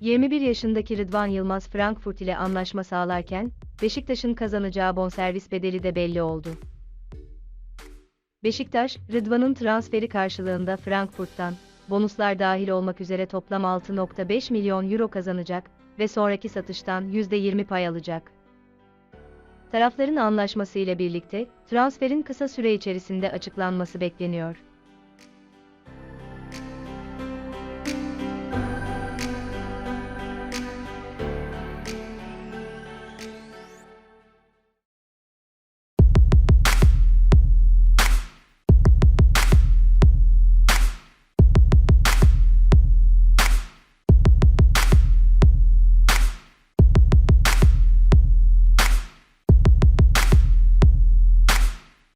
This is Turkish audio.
21 yaşındaki Rıdvan Yılmaz Frankfurt ile anlaşma sağlarken, Beşiktaş'ın kazanacağı bonservis bedeli de belli oldu. Beşiktaş, Rıdvan'ın transferi karşılığında Frankfurt'tan, bonuslar dahil olmak üzere toplam 6.5 milyon euro kazanacak ve sonraki satıştan %20 pay alacak. Tarafların anlaşması ile birlikte, transferin kısa süre içerisinde açıklanması bekleniyor.